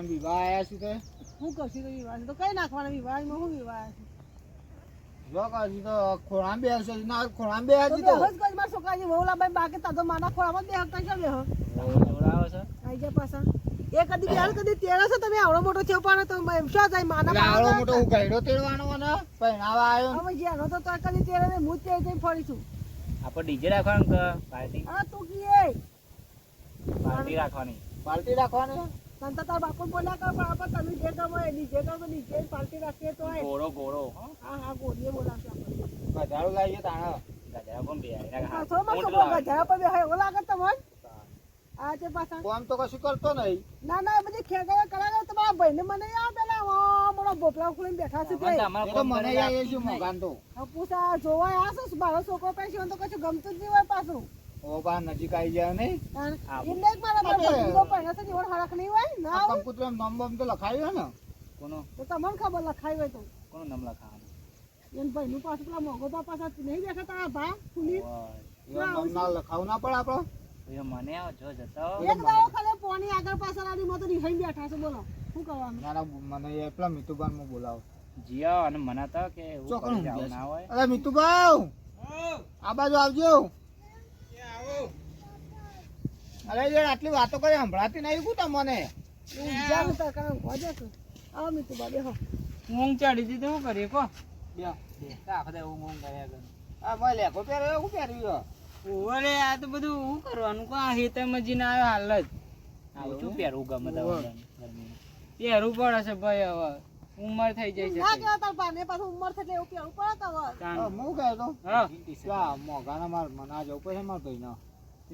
અને વિવાહ આયા છું તે હું કરશું તો વિવાહ તો કઈ નાખવાના વિવાહમાં વિવાહ શું જાય માના એટલે આવડો પાડો મોટો હું ગયડો તેડવાનો ને હવે તો તો કદી તેરા ને હું જ તેડી તેડી આપણે ડીજે રાખવાનું કે પાર્ટી? હા તું કીએ પાર્ટી રાખવાની. પાર્ટી રાખવાની? સંતા તાર બાપુ બોલ્યા કર પણ આપણે તમે જે ગમે પાર્ટી રાખીએ તો ગોળો ગોળો. હા હા ગોળીએ આપણે. લાવીએ તાણા. પણ બે એવો લાગે તમને આ પાછા કોમ તો કશું કરતો નહીં. ના ના બધી ખેગાયા કરાવે તમારા ભાઈને મને આ પેલા મોટો ભોપલા ખોલીને બેઠા છે તે તો. મને કરીને આવીએ આપતું છે જ નહીં. મોગાન તો. આ પૂછા જોવાય આ શું મારો છોકરો પછી તો કશું ગમતું જ નહીં હોય પાછું. ઓ નજીક આવી જાય નહીં તાણ હા. એટલે જ મારા મારા પહેલા તો જીવન હરખ નહીં હોય? ના આ હોય? કંકુતરો એમ નામ બામ તો લખાયું ને? કોનું? તો તમને ખબર લખાઈ હોય તો. કોનું નામ લખાવાનું? એને ભાઈનું પાછું પેલા મોગોબા પાછા નહીં બેઠા તારા ભા પુલિસ નામ ના લખાવું ના પડે આપડે ઓય, મને જો જતા એક દાડો ખાલી પોણી આગળ પાછળ આની માં ની નિહાઈ બેઠા છે બોલો. શું કરવાનું? ના મને એ પેલા મિતુબાનમાં બોલાવો. અને મને તો કે એવું ના હોય. અરે આ બાજુ આવજો. અરે યાર આટલી વાતો કરી સંભળાતી નહીં કુ તમને. ઊંઘ ચડી હતી શું કરીએ કો બે આખો ઊંઘ ઊંઘ કર્યા કરે. આ મેં લેખો પહેર્યો શું પહેર્યું? ઓરે આ તો બધું શું કરવાનું? કો આ હેતરમાં જઈને આવ્યો હાલ જ. આવું શું પહેરવું ગમે તો ઓવે. પહેરવું પડે છે ભાઈ હવે. ઉંમર થઈ જાય છે ના કેવા તાર બાને પાછું ઉંમર થઈ એવું કેવું પડે તો. હું કહેતો હા. પેલા મોગાના માર મના જવું પડે માર ભાઈ ના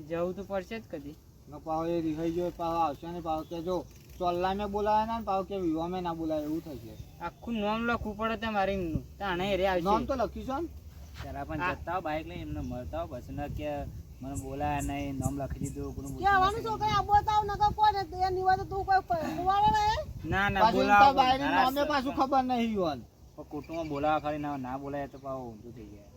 જવું તો પડશે જ કદી. પાવ એ રિહાઈ ગયો પાવ આવશે ને પાવ કે જો ચોલ્લા મેં બોલાવે ના પાવ કે વિવા મેં ના બોલાય એવું થશે. આખું નામ લખવું પડે તે મારી તાણે રે નામ તો લખીશું ને. જરા પણ જતા હો બાઈક લઈ એમને મળતા બસ ના કે મને બોલાયા નહીં નામ લખી દીધું કોનું કે આવવાનું કઈ આબો તાવ નકર કોને? એ નિવા તો તું કોઈ બોલાવે ને ના ના બોલાવ. બાયરી નામે પાછું ખબર નહીં યુવાન પણ કુટુંબમાં બોલાવા ખાલી ના ના બોલાય તો પાવ ઊંધું થઈ જાય.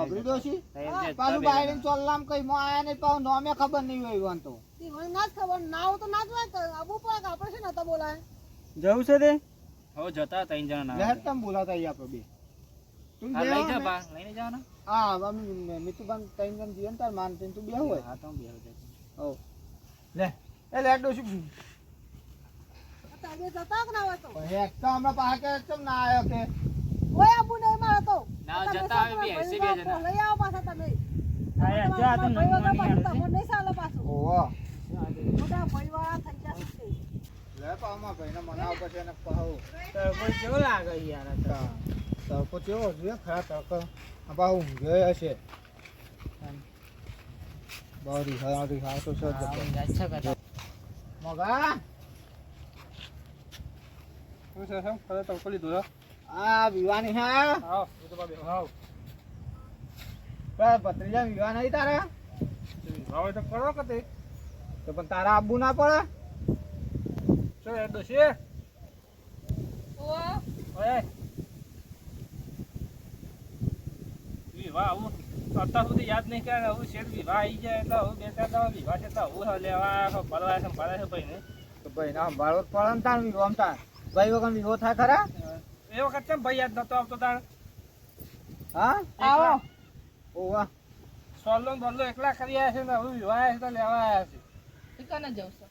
અભરી દોશી તો એમ છે, પાછું તબે ચોલ્લામ કઈ માં આયા નહીં પાવ નામે ખબર નહીં હોય તો. તે ના ખબર. ના હોય તો ના જ હોય. આબુ પડે આપણે છે નતા બોલાય. જવું છે તે? હો જતા ત્રણ જણા ના લહેર તમ બોલાતા આપડે આપણે બે? તું લઈ જા બા. લઈને જવાના? હા અમે મિતુબાન ત્રણ જણ જીવન તાર માન તું બે હોય. હા તો. લે એ લે ડોશી તાજે જતા કે ના હોય તો. પછી તો હમણાં પાછા કે ના આવ્યો કે? ઓય આબુ નહીં મારે તો. ના, તમે જતા આવે બે, હસી ભાઈ બે જણા. લઈ આવો પાછા તમે. હા, જા, તો ભાઈ વગર નાની પાછું નાની તમને નહીં ચાલે પાછું. ઓહો. મોટા ભાઈવાળા થઈ જશે લે પાવમાં ભાઈને મનાવ પછી એને પાવ તરબૂચ કેવું લાગે યાર તો? તડકો કેવો જોઈએ ખરા તડકો આ પાવ હશે બહુ રિહા રિહા તો છે જ હા, બધો. ઊંઘ જ છે શું છે શું કરે તડકો લીધો છે આ વિવાની હા આવો આવો ભત્રીજા વિવાહ નહીં તારા હવે તો કરો કે તે તો પણ તારા આબુ ના પડે શું એ ડોશી ઓય વિવાહ આવું અત્યાર સુધી યાદ નહીં કરે આવું શેઠ વિવાહ આવી જાય એટલે આવું બે ચાર દાડા વિવાહ છે તો આવું હવે લેવા ભરવા છે ભરે છે ભાઈ ને તો ભાઈ ના ભાડો પડે ને તાર વિવાહ તાર ભાઈ વગર વિવો થાય ખરા? એ વખત કેમ ભાઈ યાદ નતો આવતો તાર હા? આવો. ઓવા સોલો ને બોલ્લો એકલા કરી આવ્યા છે ને હવે વિવાહ આવ્યા છે તો લેવા આવ્યા છે. ઠીકાને જવું છે?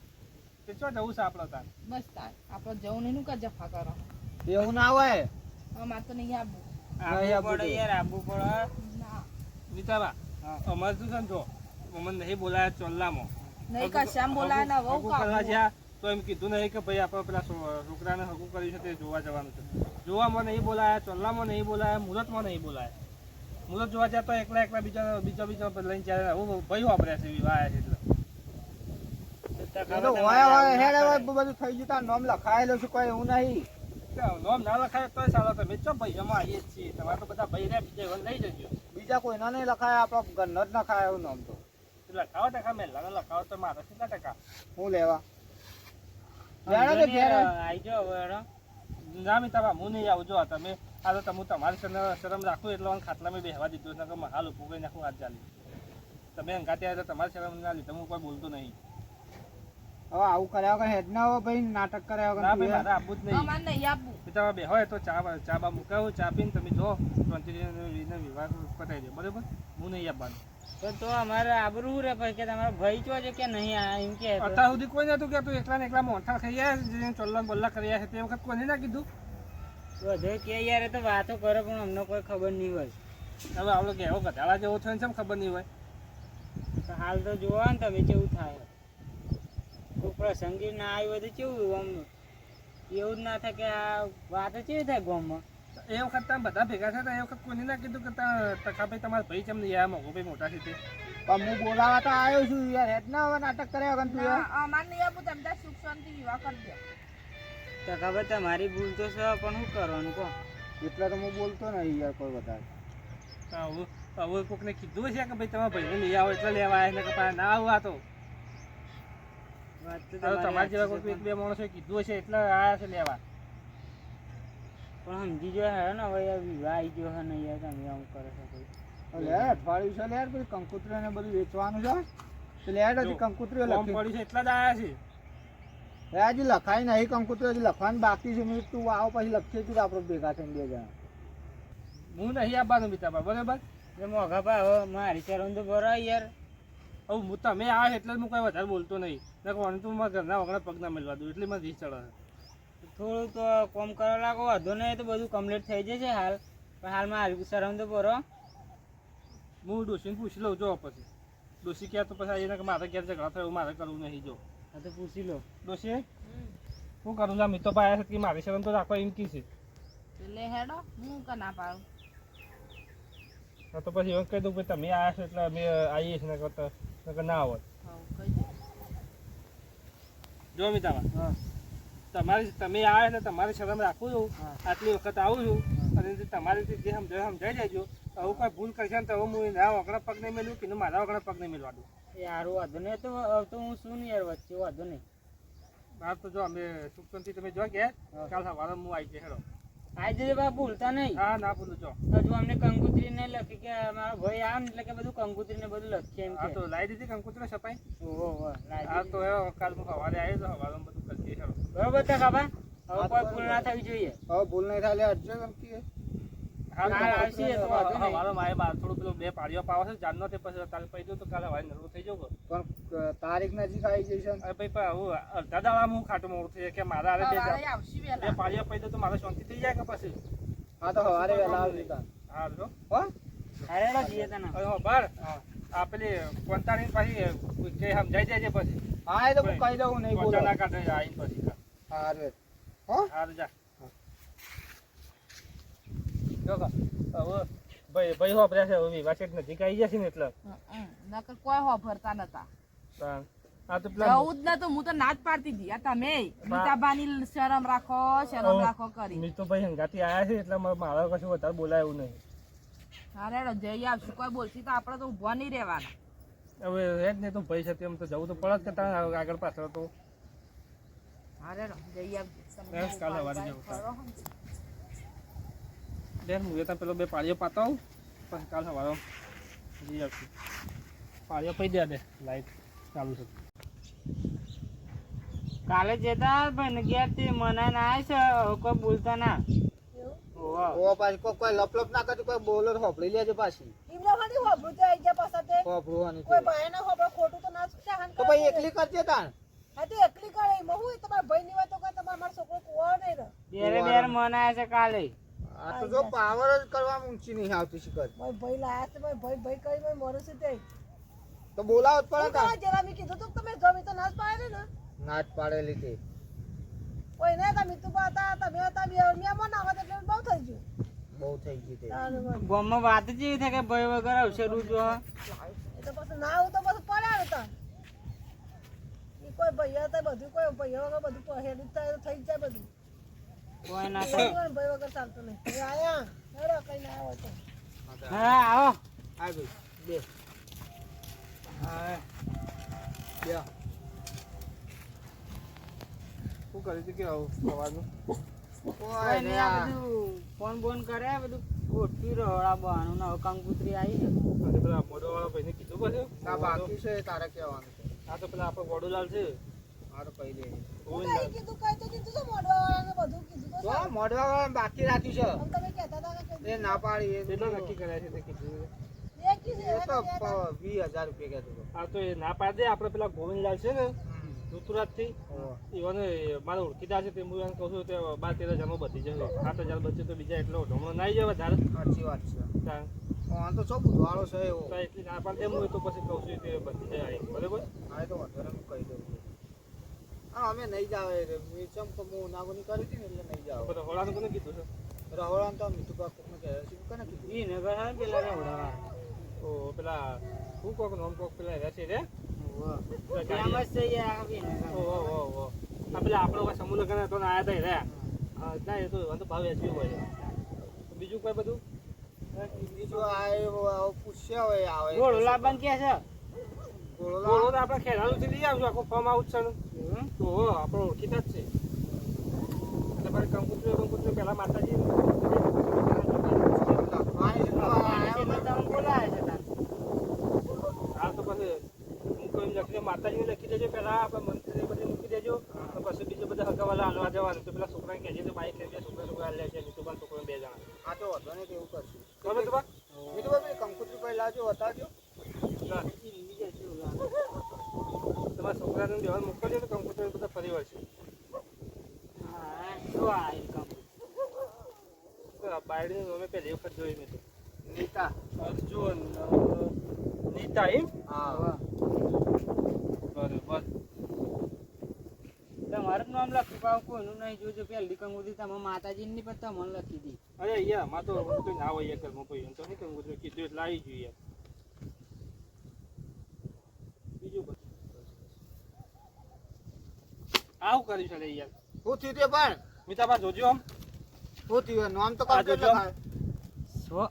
તે ચો જવું છે આપણો તાર બસ તાર આપણે જવું નહીં નું કા જફા કરો એવું ના હોય. અમારે તો નહીં આવું નહીં આબુ પડે યાર આબુ પડે. ના વિચારા અમારે શું છે ને જો અમને નહીં બોલાયા ચોલ્લામાં. નહીં કશામ બોલાય ના વહુ કરવા જ્યાં તો એમ કીધું નહીં કે ભાઈ આપણે પેલા છોકરાને હગું કર્યું છે તે જોવા જવાનું છે. જોવામાં નહીં બોલાયા ચોલ્લામાં નહીં બોલાયા મુહૂર્તમાં નહીં બોલાયા. મુહૂર્ત જોવા જાય તો એકલા એકલા બીજા બીજા બીજા લઈને જાય હું ભાઈ વાપર્યા છે વિવાહ છે એટલે. બધું થઈ ગયું તાર નામ લખાયેલું છે કોઈ એવું નહીં. નોમ ના લખાય તો ચાલો તમે ચો ભાઈ એમાં આવીએ જ છીએ. તમારે તો બધા ભાઈ રહ્યા બીજા લઈ જજો. બીજા કોઈના નહીં લખાય આપણા ઘરનો જ નખાય એવું નામ તો. લખાવો ટકા? મેલાનો લખાવો તો મારે કેટલા ટકા? હું લેવા? હવે ના મી તમારા હું નહીં તમે આ તો તમે તમારી શરમ શરમ રાખું એટલે ખાટલામાં બેહવા દીધું છે કે હાલ ઉભું કરી નાખું હાથ ચાલી તમે અંગાતે આવ્યા તો તમારી શરમ ના લીધે હું કોઈ બોલતો નહીં. હવે આવું કર્યા વગર હેડ ના હોય ભાઈ નાટક કર્યા વગર ના ભાઈ મારે આપવું જ નહીં. તમારે નહીં આપવું. તમે બે હોય તો ચા ચા બા મુકાવું ચા પીને તમે જો. શાંતિથી વિવાહ પતાવી દો બરાબર? હું નહીં આપવાનું. પણ તો અમારે આબરું રે પછી કે તમારો ભાઈ ચો છે કે નહીં? આ એમ કે તો. અત્યાર સુધી કોઈ નતું કહેતું. એકલા ને એકલા મોઠા ગયા ચોલ્લા બોલ્લા કર્યા છે તે વખત કોને ના કીધું? બધો કે યાર તો વાતો કરે પણ અમને કોઈ ખબર નહીં હોય. હવે આપણે કેવો ગધાડા જેવો થયો ને ખબર નહીં હોય. તો હાલ તો જોવા ને તમે કેવું થાય. કોઈ પ્રસંગી ના આવ્યું હોય તો કેવું આમ? એવું જ ના થાય કે આ વાતો કેવી થાય ગામમાં? એ વખત તમે બધા ભેગા થયા એ વખત કોને ના કીધું કે તા તકાભાઈ તમારા ભાઈ કેમ નહીં આવ્યા મોગો ભાઈ મોટા છે તે. પણ હું બોલાવા તો આવ્યો છું યાર હેડ ના હવે નાટક કર્યા વગર તું. નહીં આપવું તમે સુખ શાંતિ વિવાહ કરી દો. તો તમારી ભૂલ તો છે પણ શું કરવાનું કહો? એટલે તો હું બોલતો નહીં યાર કોઈ વધારે. આવું હવે હવે કોકને કીધું છે કે ભાઈ તમારા ભાઈને લઈ આવો એટલે લેવા આવ્યા ને કે ના આવું આ તો. વાત તો તમારા જેવા કોઈ એક બે માણસો કીધું હશે એટલે આયા છે લેવા. પણ સમજી જો હે ને હવે યાર વિવાહ જો ગયો હે ને યાર તમે આમ કરે છે ભાઈ હવે અઠવાડિયું છે લે યાર પેલી કંકુતરી ને બધું વેચવાનું છે? તો લે યાર હજી કંકુત્રીઓ લખી પડી છે એટલા જ આયા છે. હજી લખાય નહીં કંકુતરી હજી લખવાનું બાકી છે. મેં તું આવો પછી લખીએ તું આપણે ભેગા થઈને બે જણા. હું નહીં આપવાનું બીતાબા બરાબર? એટલે મોઘા ભાઈ હવે મારી ચાર તો ભરાય યાર. હવે હું તમે આ એટલે જ હું કઈ વધારે બોલતો નહીં. કોણ તું મારા ઘરના વગર પગના મળવા દઉં એટલે મને રીસ ચડે છે. થોડું તો કોમ કરવા લાગો વાંધો નહીં તો બધું કમ્પ્લીટ થઈ જશે હાલ. પણ હાલ મારી શરમ તો ભરો હું ડોશીને પૂછી લઉં જો પછી. ડોશી ક્યાં તો પછી એને કે મારે ક્યારે ઝઘડા થયો મારે કરવું નહીં જો. હા તો પૂછી લો. ડોશી? શું કરું છું મિત્ર પાયા છે કે મારી શરમ તો રાખવા એમ કી છે. એટલે હેડો હું કે ના પાડું. હા તો પછી એવું કહી દઉં ભાઈ તમે આવ્યા છો એટલે અમે આવીએ છીએ નકર ના આવત જો મિતાબા. હા. તમારી તમે આવ્યા એટલે તમારી શરમ રાખું છું. આટલી વખત આવું છું. અને જે તમારી જે સમજાય સમજાઈ જજો આવું કોઈ ભૂલ કરશે ને તો હું ના વગડા પગ નહીં મેળવું કે મારા વગડા પગ નહીં મેળવા દઉં યાર વાંધો નહીં. તો તો હું શું નહીં યાર વચ્ચે વાંધો નહીં. હા તો જો અમે સુખસંતી તમે જો ગયા. કાલ સવારે હું આવી જઈશ હેડો. આવી જજે બા ભૂલતા નહીં. હા ના ભૂલું જો. હજુ અમને કંકુત્રી ને લખી કે મારો ભાઈ આમ એટલે કે બધું કંકુત્રી ને બધું લખીએ એમ કે. તો લાવી દીધી કંકુત્રી છપાઈ? ઓહો હા તો કાલ હું સવારે આવ્યો તો સવારે બધું બરોબર તો ખાબા હવે હા, કોઈ ભૂલ ના થવી જોઈએ. હવે ભૂલ નહીં થાય લે હટજો ધમકી હા કાલ આવશે તો વાંધો નહીં. સવારે મારે બાર થોડું પેલું બે પાડીઓ પાવા છે જાનનો તે પછી કાલે પડી દઉં તો કાલે વાળી નરવું થઈ જાઉં પણ અ, તારીખ નજીક આવી જશે ને. અરે ભાઈ પણ હું અડધા દાડા હું ખાટું મોડું થઈ કે મારા પાડીઓ પડી તો મારે શાંતિ થઈ જાય કે પછી? હા તો સવારે વહેલા આવજો તાન. હા અરે જઈએ તને હવે હો. આ પેલી કોંતાણી પાછી કે સમજાઈ જાય છે પછી. હા એ તો હું કહી દઉં નહીં બોલો ના કાઢે આવીને પછી હા રે હો? જા. હવે ભાઈ ભાઈ વાપર્યા છે હવે શેઠ નજીક આવી જશે ને એટલે. નકર કોઈ હોભરતા નતા. આ તો પેલા જવું જ નતું હું તો ના જ પાડતી હતી. આ તમે મીઠાબાની શરમ રાખો શરમ રાખો કરી. મિતુભાઈ હંગાથી આયા છે એટલે મારે મારે કશું વધારે બોલાયું એવું નહીં. અરે જઈ આવશું. કોઈ બોલશી તો આપણે તો ઊભા નહીં રહેવાના. હવે હેડ ને તો ભાઈ છે તેમ તો જવું તો પડે જ કે આગળ પાછળ તો. અરે જઈ આવજો. કાલે સવારે જવું તાણ. હું ત્યાં પેલો બે પાળીઓ પાતાવ પછી કાલ સવારો જઈ આવશું. પાળીઓ પડી દે દે લાઈટ ચાલુ છે. કાલે જતા પણ ગયા થી મના ના આવે છે હવે કોઈ બોલતા ના. ઓ પાછી કોઈ કોઈ લપ લપ ના કરતી કોઈ બોલો તો લેજો પાછી. એમને ખાલી હોભળું તો આઈ ગયા પાછા તે. હોભળવાની કોઈ ભાઈ ના હોભળે ખોટું તો ના સહન તો ભાઈ એકલી કરજે તાણ. હા તે એકલી કરે એમાં હું તમારા ભાઈ ની વાત તો કે તમારા મારો છોકરો કુવાડો નહીં રહે. બેરે બેર મના છે કાલે. આ તો જો પાવર જ કરવા ઊંચી નહીં આવતી મારો ભાઈ લાયા છે મારો ભાઈ ભાઈ મોરે છે તે. તો બોલાવ પડે હું જરા મેં કીધું તું તમે ગમે તો ના પાડે ને. નાચ પાડેલી તે. કોઈ નહીં તમે તું હતા તમે હતા બે એટલે બહુ થઈ ગયું. બહુ થઈ ગયું તે. ગામમાં વાત જ એવી થાય કે ભાઈ વગર આવશે રૂજો એ તો પછી ના આવું તો પછી પડ્યા ને કોઈ ભાઈઓ હતા બધું કોઈ ભાઈઓ વગર બધું પહેરી થાય થઈ જાય બધું. કોઈ ના થાય. ભાઈ વગર ચાલતું નહીં. આયા હેડો કઈ ના આવ્યો તો. હા આવો. આ બે. હા. બે. શું કરી હતી કે આવું સવારનું કોઈ નહીં આ બધું ફોન બોન કરે બધું ગોઠવી રોડા બહાનું ને કંકુતરી આવી અને પેલા મોઢવાળા ભાઈને કીધું પછી ના બાકી છે તારે કહેવાનું છે. આ તો પેલા આપણે વડોલાલ છે. બાકી રાખ્યું છે. એ ના પાડી કેટલો નક્કી કર્યા છે તે કીધું. વીસ હજાર રૂપિયા કહેતો હતો. આ તો એ ના પાડે આપણે પેલા ગોવિંદલાલ છે ને ઋતુરાજથી. ઈવને મારા ઓળખીતા છે તે હું એને કહું છું તે બાર તેર હજારમાં બધી જશે સાત હજાર બચે તો બીજા એટલો ઢમણો ના આવી જાય વધારે સાચી વાત છે. આમ તો શું બુધવાળો છે એવો. એટલી ના પણ હું હોય તો પછી કહું છું તે બધી જાય બરાબર? હા એ તો વાંધો નહીં, હું કહી દઉં હા અમે નહીં જાવ મ્યુઝિયમ તો ચમ હું નાગોની કરી હતી ને એટલે નહીં જાવ બધા હોળાનું કોને કીધું છે? રહોળાને તો મીઠું પાક કોકને કહે છે. કોને કીધું? એ નગર પેલા રહોળા તો પેલા હું કોક નોમ કોક પેલા રહેશે રે? પેલા આપણો કોઈ તો આવ્યા હતો ને આયા તા રે. હા, ના એ તો વાંધો ભાવ વેચવી હોય. બીજું કોઈ બધું? બીજું આ પૂછ્યા હોય આવે ગોળો લાવવાનું કે છે? લાવ. તો આપણે ખેરાલુથી લઈ આવશું આખું ફોર્મ આઉટ છે? તો હો, આપણો ઓળખીતા જ છે. એટલે કંકુતરી કંકુતરી પહેલા માતાજી લખવાની છે તો આ એટલે તમે બોલાવે છે તાન. હાલ તો પછી હું કોઈ લખી માતાજીને લખી દેજો. પહેલા આપણે મંત્રી બધી મૂકી દેજો. પછી બીજું બધા હગાવાલા હાલવા જવાનું. તો પેલા છોકરાને કહેજે તો બાઈક લઈ જાય છોકરા છોકરા લે છે નીતુબાન છોકરા બે જણા. આ તો વાંધો નહીં એવું કરશું. ગમે તો બા બીજું ભાઈ કંકુતરી કોઈ લાવજો બતાવજો ના, તમારા છોકરાને બેવાને મોકલજો તો કંકુતરી બધા ફરી વળશે. હા? બાયડીને અમે પહેલી વખત જોઈ મેં તો. નીતા. અર્જુન નીતા એમ? હા. બરોબર. તમારું નામ લખી પાવ કોઈનું નહીં જોજો પહેલી કંગુદી તમે માતાજી ની પણ મને લખી દી. અરે અહીંયા માં તો હું ના હોય કોઈ તો નહીં કંકુતરી કીધું એટલે આવી જોઈએ બીજું આવું કર્યું છે યાર શું થયું તે પણ? મિતાબા જોજો આમ. શું થયું? નામ તો સો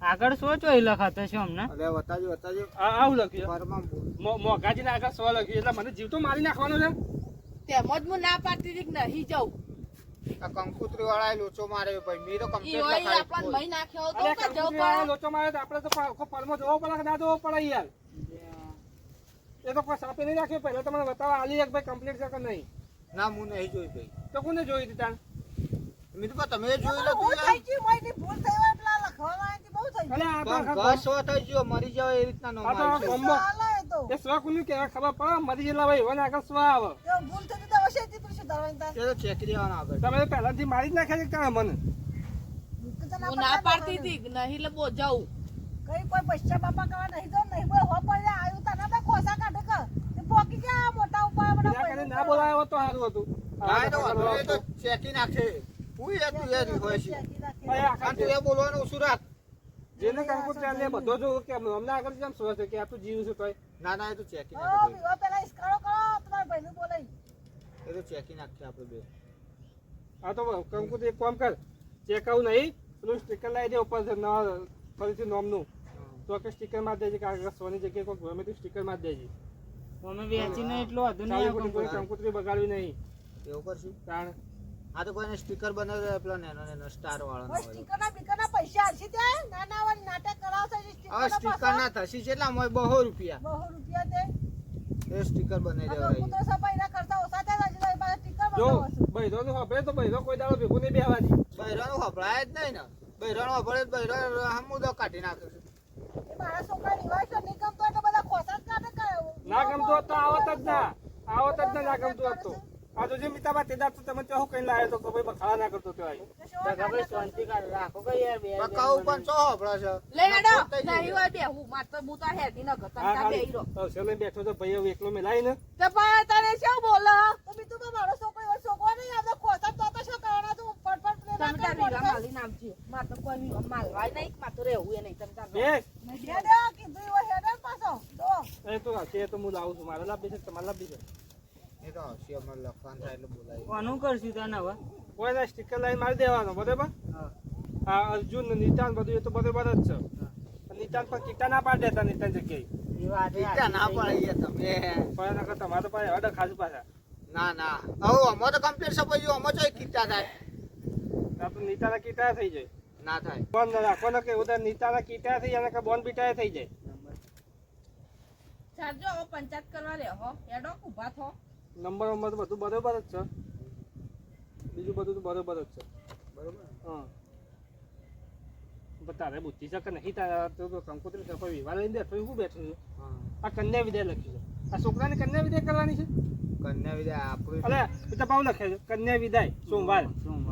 આગળ સો ચોઈ લખાતો છે અમને? અરે વતાજો વતાજો આ આવું લખ્યું પરમામ બોલ. મો- મોઘાજીને આગળ સો લખ્યું એટલે મને જીવ તો મારી નાખવાનો છે? તેમજ હું ના પાડતી હતી નહીં જાઉં આ કંકુતરી વાળા લોચો મારે ભાઈ મેં તો કમ્પ્લીટ નાખ્યો તો કે જવું લોચો મારે તો આપણે તો આખો પરમો જોવો પડે કે ના જોવો પડે યાર એ તો કોઈ સાપે નહીં રાખ્યો પહેલા તમને બતાવવા આલી એક ભાઈ કમ્પ્લીટ છે કે નહીં? ના હું નહીં જોઈ ભાઈ. તો કોને જોઈ હતી તાણ મેં તમે જોઈ લો ભૂલ તું થઈ ગઈ મોયની ભૂલ થઈ હોય પેલા લખવામાં તો મરી જાવ એ રીતના નો તો એ તો ખબર પડે? મરી ગયેલા ભાઈ આગળ સ્વ આવે? ભૂલ તો? ચેક આગળ. તમે પહેલાથી મારી જ નાખ્યા છે મને? તો ના હું ના પાડતી હતી નહીં. એટલે બો જવું કઈ કોઈ પૈસા બાપા કરવા નહીં તો હો પડે આવ્યું તને બે ખોસા કાઢે કે તે પોકી ગયા મોટા ઉપર બધા પૈસા ના બોલાયો તો સારું હતું. હા તો વાંધો તો ચેકી નાખે હું એ તું એ હોય છે. શેકી નાખે. ભાઈ આખા આ તું એ બોલવાનું રાખ. જેને કંકુતરી આલી એ બધો જો કે અમને આગળ જેમ સ્વ છે કે આ તું જીવ છે તોય. ના ના એ તો ચેકી ઓ, નાખે પેલા ઇસ્કારો કરો તમાર ભાઈનું બોલાઈ એ તો ચેકી નાખશે આપણે બે. આ તો કંકુતરી એક કામ કર. ચેક આવું નહીં પેલું સ્ટીકર લાવી દે ઉપર ફરીથી નોમનું. તો કે સ્ટીકર માર દેજે કે આગળ સોની જગ્યાએ કોઈ ગમે તે સ્ટીકર માર દેજે. અમે વેચીને એટલું સારી નહીં કંકુતરી બગાડવી નહીં. એવું કરશું. તાણ આ તો કોઈને સ્ટીકર બનાવી પેલા નેનો નેનો સ્ટાર વાળો સ્ટીકર ના સ્ટીકરના બીકરના પૈસા હશે તે? નાના વાળ નાટક કરાવશે હવે સ્ટીકર ના થશે કેટલા મોય બહો રૂપિયા. બહો રૂપિયા તે? એ સ્ટીકર બનાવી આ તો દેવાય. કૂતરો સફાઈના કરતા ઓસા તે રાજી લઈ પાછા સ્ટીકર જો. બૈરો નું વાપરે તો બૈરો કોઈ દાડો ભેગું નહીં બેહવાની. બૈરાનું વપરાય જ નહીં ને. બૈરાનું વપરાય જ બૈરા હમુદો કાઢી નાખે છે. એ મારા છોકરા નિવાસ નહીં ગમતો એટલે બધા ખોસા જ કાઢે ના ગમતો તો આવત જ ના. આવત જ ના ગમતો ગમતું હોત તો. આ તો જે મિતાબા તેદા તો તમે ત્યાં કઈ લાવ્યો તો કે ભાઈ બખાડા ના કરતો તો ભાઈ શાંતિ કર રાખો કે યાર બે બકાઉ પણ છો વપરા છે? લે જ નહીં. હોય બેહું માર તો મુતા તો હેડી ન ગયો હા તંતા તો સેલે બેઠો તો ભાઈ હવે એકલો મેલાય ને તો પણ તને શું બોલો? તો બીજું તો મારો છોકરો એવો છોકરો નહીં આવતો ખોસા તો તો શું કરવાના તું ફટફટ પ્રેમ તમે તાર કરી નામ છે માર તો કોઈ વિવા માલવાય નહીં માર તો રહેવું એ નહીં તમે તાર બે. હેડે, કીધું એવો હેડે ને પાછો. જો. એ તો છે તો હું લાવું છું મારા લાભી છે તમારા લાભી છે? એ તો હસી અમારે લખવાનું થાય એટલે બોલાય. કોનું કરશું તને હવે? કોઈ ના સ્ટીકર લાઈન મારી દેવાનો બરાબર? હા. અર્જુન નિતાન બધું એ તો બરોબર જ છે. નિતાન પણ કીટા ના પાડ દેતા નિતાન જગ્યાએ. એ વાત એ ઈટા ના સાચી તમે. પણ નકર તમારે પાસે હડક ખાજુ પાછા. ના ના. હવે અમે તો કમ્પ્લીટ સપાઈ અમે તો કીટા થાય. આ નીતાના કીટા થઈ જાય. ના થાય. બંધ રાખો કે ઉધર નીતાના કીટા થઈ અને ને કે બોન બીટા થઈ જાય. ચાલજો જો પંચાયત કરવા હો. હેડો ઊભા થો. નંબર તો બધું બરોબર જ છે. બીજું બધું તો બરોબર જ છે. બરોબર? હા. તારે બુદ્ધિ છે કે નહીં? તારા તો તો કંકોત્રી છે કોઈ વિવાહ લઈને બેઠો શું બેઠું છે? આ કન્યા વિદાય લખ્યું છે. આ છોકરાને કન્યા વિદાય કરવાની છે? કન્યા વિદાય આપણું અલે પિતા પાઉ લખે છે. કન્યા વિદાય સોમવાર. સોમવાર.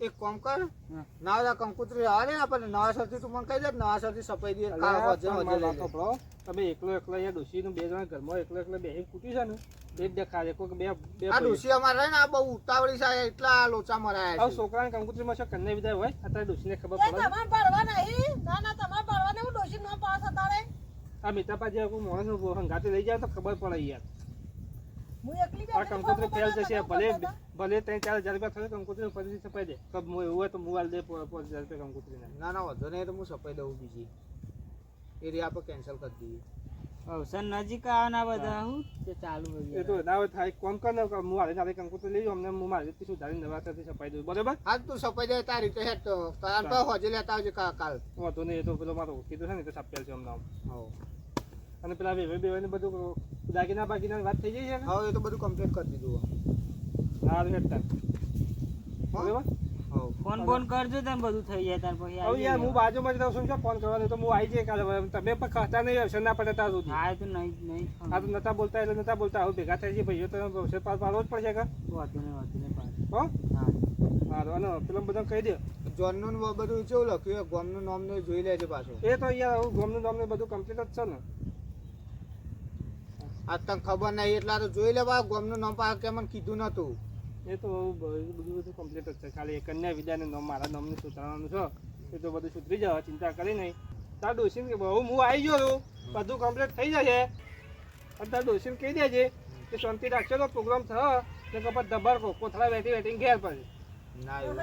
એક કામ કર હા. કંકુત્રી કંકુતરી આવે ને આપણે નવા સરથી તું મને કહી દે નવા સરથી સફાઈ દે અલે, કાળ વજન વજન લઈ વાત તમે એકલો એકલો અહીંયા ડોશીનું બે જણા ઘરમાં એકલો એકલો બેસી કૂટી છે ને એ જ દેખાડે કોઈ બે બે આ ડોસી અમારે રહે ને આ બહુ ઉતાવળી છે એટલા લોચા મરાયા છે. છોકરાને કંકોત્રીમાં છે કન્યા વિદાય હોય? અત્યારે ડોશીને ખબર એ પડે. તમારે ભરવા નહીં. ના ના તમારે ભરવા નહીં. હું ડોસી નો પાસ અતારે આ મિતાપા જે કોઈ માણસ હંગાતે લઈ જાય તો ખબર પડે યાર. આ કંકોત્રી ફેલ જશે ભલે. ભલે ત્રણ ચાર હજાર રૂપિયા થશે કંકોત્રી ફરીથી છપાઈ દે. કબ એવું હોય તો મોબાઈલ દે પાંચ હજાર રૂપિયા કંકોત્રી ના ના વધુ નહીં તો હું સફાઈ દઉં બીજી. એ રી આપણે કેન્સલ કરી દઈએ. અવસર નજીક આવવાના બધા હું. તે ચાલુ એ તો ના થાય. કોમ કર ને હું કંકોત્રી લઈ જાઉં અમને હું મારી સુધારી નવા સાથે દઉં. બરાબર? હા તું સફાઈ દે તારી રીતે હેઠ તો. તાર પર હોજે લેતા આવજે કાલ. વાંધો નહીં એ તો પેલો મારો કીધું છે ને તો છાપ્યા છે અને પેલા વેવે બેવે બધું દાગીના બાગીના વાત થઈ જાય છે ને? હવે એ તો બધું કમ્પ્લીટ કરી દીધું હા હેઠતા બરાબર? ફોન ફોન બોન કરજો તમે બધું થઈ જાય ત્યાર પછી હવે આવી યાર હું બાજુમાં જ રહું છું ફોન કરવાનો? તો હું આવી જઈએ કાલે. તમે પણ ખાતા નહીં અવસર ના પડે ત્યાં સુધી? હા તો નહીં નહીં. આ તો નતા બોલતા એટલે નતા બોલતા. હવે ભેગા થાય છે ભાઈઓ તો અવસર પાસ પાડવો જ પડશે કા? વાંધો નહીં વાંધો નહીં. હો? હા. હા અને પેલા બધા કહી દે જોનનું બધું કેવું લખ્યું? ગોમનું નામ ને જોઈ લેજો પાછું. એ તો યાર હું નામ ને બધું કમ્પ્લીટ જ છે ને. આ તને ખબર નહીં એટલા તો જોઈ લેવા ગોમનું નામ પાક કે મને કીધું નતું એ તો બધું બધું કમ્પ્લીટ જ છે. ખાલી એક કન્યા વિદ્યાને નામ મારા નામનું સુધારવાનું છે. એ તો બધું સુધરી જવા ચિંતા કરી નહીં. તાર ડોસીને કે બહુ હું આવી ગયો છું. બધું કમ્પ્લીટ થઈ જશે. અને તાર ડોસીને કહી દેજે કે શાંતિ રાખશે તો પ્રોગ્રામ થયો ને કપાત દબાર કો કોથળા વેઠી વેઠીને ઘેર પડે. ના એવું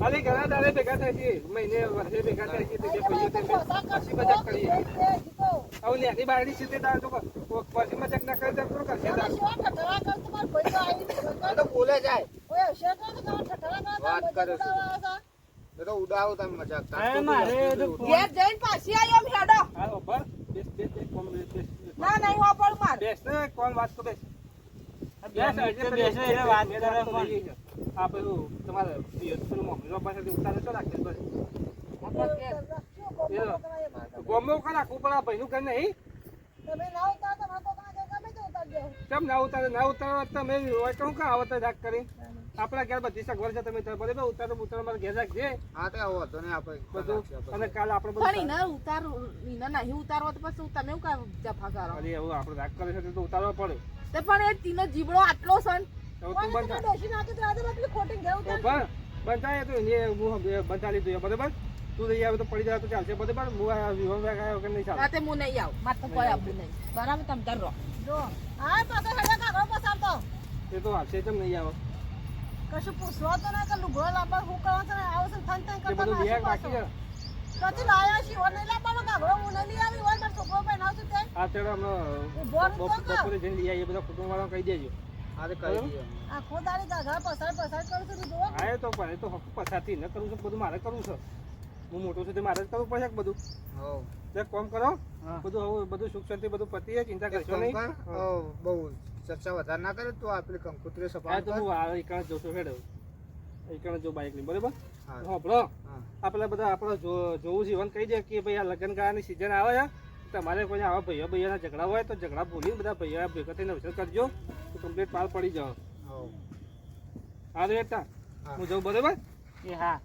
ખાલી ઘણા દાડે ભેગા થાય છે. મહિને વર્ષે ભેગા થાય છે. તો બે ભાઈઓ તે હસી મજાક કરીએ. હવે નેની બાયડી છે તે દાડે તો પછી મજાક ના કરે તો કોણ કરશે દાડે? બોલે જાય વાત કરે છે. તો ઉડાવો તમે મજાક. અરે મારે તો ફોન ઘેર જઈને પાછી આવી હેડો. હા ઉપર બેસ બેસ બેસ કોણ બેસ બેસ. બેસ. ના નહીં વાપર માર. બેસ ને કોણ વાત તો બેસ. બે મિનિટ તો બેસો એટલે વાત કરે પણ આ પેલું તમારે પેલું મમ્મી પાસેથી ઉતારે તો રાખે બસ? ગોમો કા રાખવું પણ આ ભાઈનું ઘર નહીં? ના ઉતારે ના ઉતારો? તો તમે હોય કહું કે આવત રાખ કરી? આપણા ઘેર બધી સગવડ છે તમે બરાબર ઉતારો ઉતારો મારે ઘેર રાખજે. હા તો આવો હતો ને આપણે બધું અને કાલ આપણે પણ એને ઉતાર એને નહીં ઉતારવો તો પછી તમે શું કામ જફા કરો અરે એવું આપણે રાખ કરે છે તો ઉતારવા પડે. તે પણ એ તીનો જીબડો આટલો સન તું તો હું બંધ બરાબર? તું આવે તો પડી જાય તો ચાલશે બરાબર? હું આવ્યો કે નહીં ચાલે? રાતે હું નહીં આવું. મારે તો કોઈ આપવું નહીં. બરાબર તમે તાર રહો. એ તો હાલશે કેમ નહીં આવે? કશું પૂછવા તો ના કે લુગડો લાંબા હું કરવા છે આવો થન થન કરતા બધું નાસી વ્યાહ બાકી પાછો. લાયા છીએ? ઓર નહીં લાવવાનો કાગડો હું લઈ આવી. ઓર મારો છોકરો પહેરાવશે તે. આ તેડો હમણાં ઊભો રહો તો બપ- કાં? બપોરે જઈને લઈ આવીએ બધા કુટુંબ વાળા કહી દેજો તો કહી દઈએ આખો દાડી ગાઘા પસાર પસાર કરું છું તું જુઓ. તો પણ તો હક પછાતી ન કરવું છે બધું મારે કરવું છે હું મોટો છું તે મારે જ કરવું પડશે બધું હવ જે કોમ કરો બધું હવે બધું સુખ શાંતિ બધું પતી ચિંતા કરશો નહીં કર. બહુ ચર્ચા વધારે ના કરે તો આપડે પેલી કંકુતરી સફાઈ તો કર હું આ હેડ એકણ જો બાઈકની બરાબર? હા. આપણે બધા આપણે જોવું જોવું જીવન કહી દે કે ભાઈ આ લગ્ન ગાળાની સિઝન આવે છે. તમારે કોઈ આવા ભાઈઓ ભાઈઓના ઝઘડા હોય તો ઝઘડા ભૂલી બધા ભાઈઓ ભેગા થઈને અવસર કરજો. તો કમ્પ્લીટ પાર પડી જાઓ. હવ. હા રેટા હા. હું જઉં બરાબર? એ હા.